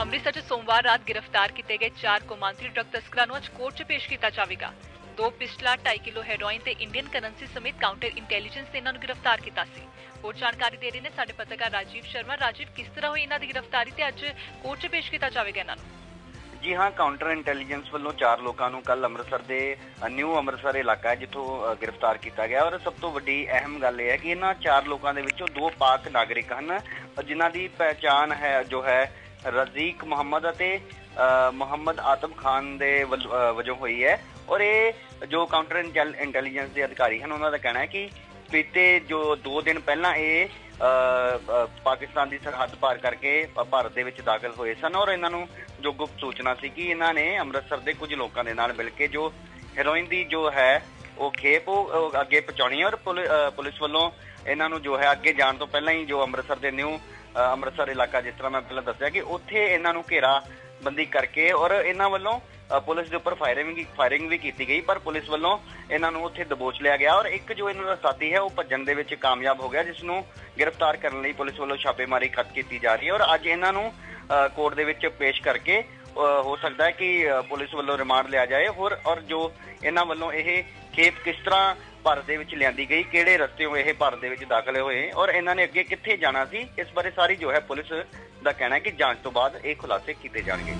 ਅੰਮ੍ਰਿਤਸਰ 'ਚ ਸੋਮਵਾਰ ਰਾਤ ਗ੍ਰਿਫਤਾਰ ਕੀਤੇ ਗਏ ਚਾਰ ਕੌਮਾਂਤਰੀ ਡਰੱਗ ਤਸਕਰਾਂ ਨੂੰ ਅੱਜ ਕੋਰਟ 'ਚ ਪੇਸ਼ ਕੀਤਾ ਜਾਵੇਗਾ। ਦੋ ਪਿਸਟਲਾਂ 2.5 ਕਿਲੋ ਹੈਰੋਇਨ ਤੇ ਇੰਡੀਅਨ ਕਰੰਸੀ ਸਮੇਤ ਕਾਊਂਟਰ ਇੰਟੈਲੀਜੈਂਸ ਨੇ ਇਹਨਾਂ ਨੂੰ ਗ੍ਰਿਫਤਾਰ ਕੀਤਾ ਸੀ। ਹੋਰ ਜਾਣਕਾਰੀ ਦੇ ਰਹੇ ਨੇ ਸਾਡੇ ਪੱਤਰਕਾਰ ਰਾਜੀਵ ਸ਼ਰਮਾ। ਰਾਜੀਵ, ਕਿਸ ਤਰ੍ਹਾਂ ਹੋਈ ਇਹਨਾਂ ਦੀ ਗ੍ਰਿਫਤਾਰੀ ਤੇ ਅੱਜ ਕੋਰਟ 'ਚ ਪੇਸ਼ ਕੀਤਾ ਜਾਵੇਗਾ ਇਹਨਾਂ ਨੂੰ? ਜੀ ਹਾਂ, ਕਾਊਂਟਰ ਇੰਟੈਲੀਜੈਂਸ ਵੱਲੋਂ ਚਾਰ ਲੋਕਾਂ ਨੂੰ ਕੱਲ ਅੰਮ੍ਰਿਤਸਰ ਦੇ ਨਿਊ ਅੰਮ੍ਰਿਤਸਰ ਇਲਾਕਾ ਜਿੱਥੋਂ ਗ੍ਰਿਫਤਾਰ ਕੀਤਾ ਗਿਆ। ਔਰ ਸਭ ਤੋਂ ਵੱਡੀ ਅਹਿਮ ਗੱਲ ਇਹ ਹੈ ਕਿ ਇਹਨਾਂ ਚਾਰ ਲੋਕਾਂ ਦੇ ਵਿੱਚੋਂ ਦੋ ਪਾਕ ਨਾਗਰਿਕ ਹਨ, ਜਿਨ੍ਹਾਂ ਦੀ ਪਹਿਚਾਣ ਹੈ, ਜੋ ਹੈ ਰਜ਼ੀਕ ਮੁਹੰਮਦ ਅਤੇ ਅ, ਮੁਹੰਮਦ ਆਤਮ ਖਾਨ ਦੇ ਵਜੋਂ ਹੋਈ ਹੈ। ਔਰ ਇਹ ਜੋ ਕਾਊਂਟਰ ਇੰਟੈਲੀਜੈਂਸ ਦੇ ਅਧਿਕਾਰੀ ਹਨ ਉਹਨਾਂ ਦਾ ਕਹਿਣਾ ਹੈ ਕਿ ਬੀਤੇ ਜੋ 2 ਦਿਨ ਪਹਿਲਾਂ ਇਹ ਪਾਕਿਸਤਾਨ ਦੀ ਸਰਹੱਦ ਪਾਰ ਕਰਕੇ ਭਾਰਤ ਦੇ ਵਿੱਚ ਦਾਖਲ ਹੋਏ ਸਨ ਔਰ ਇਹਨਾਂ ਨੂੰ ਜੋ ਗੁਪਤ ਸੂਚਨਾ ਸੀ ਕਿ ਇਹਨਾਂ ਨੇ ਅੰਮ੍ਰਿਤਸਰ ਦੇ ਕੁਝ ਲੋਕਾਂ ਦੇ ਨਾਲ ਮਿਲ ਕੇ ਜੋ ਹੈਰੋਇਨ ਦੀ ਜੋ ਹੈ ਉਹ ਖੇਪ ਉਹ ਅੱਗੇ ਪਹੁੰਚਾਉਣੀ ਹੈ ਔਰ ਪੁਲਿ- ਅ, ਪੁਲਿਸ ਵੱਲੋਂ ਇਹਨਾਂ ਨੂੰ ਜੋ ਹੈ ਅੱਗੇ ਜਾਣ ਤੋਂ ਪਹਿਲਾਂ ਹੀ ਜੋ ਅੰਮ੍ਰਿਤਸਰ ਦੇ ਨਿਊ ਅੰਮ੍ਰਿਤਸਰ ਇਲਾਕਾ ਜਿਸ ਤਰ੍ਹਾਂ ਮੈਂ ਪਹਿਲਾਂ ਦੱਸਿਆ ਕਿ ਉੱਥੇ ਇਹਨਾਂ ਨੂੰ ਘੇਰਾ ਬੰਦੀ ਕਰਕੇ ਔਰ ਇਹਨਾਂ ਵੱਲੋਂ ਪੁਲਿਸ ਦੇ ਉੱਪਰ ਫਾਇਰਿੰਗ ਫਾਇਰਿੰਗ ਵੀ ਕੀਤੀ ਗਈ ਪਰ ਪੁਲਿਸ ਵੱਲੋਂ ਇਹਨਾਂ ਨੂੰ ਉੱਥੇ ਦਬੋਚ ਲਿਆ ਗਿਆ ਔਰ ਇੱਕ ਜੋ ਇਹਨਾਂ ਦਾ ਸਾਥੀ ਹੈ ਉਹ ਭੱਜਣ ਦੇ ਵਿੱਚ ਕਾਮਯਾਬ ਹੋ ਗਿਆ ਜਿਸ ਨੂੰ ਗ੍ਰਿਫਤਾਰ ਕਰਨ ਲਈ ਪੁਲਿਸ ਵੱਲੋਂ ਛਾਪੇਮਾਰੀ ਖਤ ਕੀਤੀ ਜਾ ਰਹੀ ਹੈ ਔਰ ਅੱਜ ਇਹਨਾਂ ਨੂੰ ਅ, ਕੋਰਟ ਦੇ ਵਿੱਚ ਪੇਸ਼ ਕਰਕੇ ਹੋ ਸਕਦਾ ਹੈ ਕਿ ਪੁਲਿਸ ਵੱਲੋਂ ਰਿਮਾਂਡ ਲਿਆ ਜਾਏ ਹੋਰ, ਔਰ ਜੋ ਇਹਨਾਂ ਵੱਲੋਂ ਇਹ ਖੇਪ ਕਿਸ ਤਰ੍ਹਾਂ ਭਾਰਤ ਦੇ ਵਿੱਚ ਲਿਆਂਦੀ ਗਈ, ਕਿਹੜੇ ਰਸਤਿਓਂ ਇਹ ਭਾਰਤ ਦੇ ਵਿੱਚ ਦਾਖਲ ਹੋਏ, ਔਰ ਇਹਨਾਂ ਨੇ ਅੱਗੇ ਕਿੱਥੇ ਜਾਣਾ ਸੀ, ਇਸ ਬਾਰੇ ਸਾਰੀ ਜੋ ਹੈ ਪੁਲਿਸ ਦਾ ਕਹਿਣਾ ਹੈ ਕਿ ਜਾਂਚ ਤੋਂ ਬਾਅਦ ਇਹ ਖੁਲਾਸੇ ਕੀਤੇ ਜਾਣਗੇ।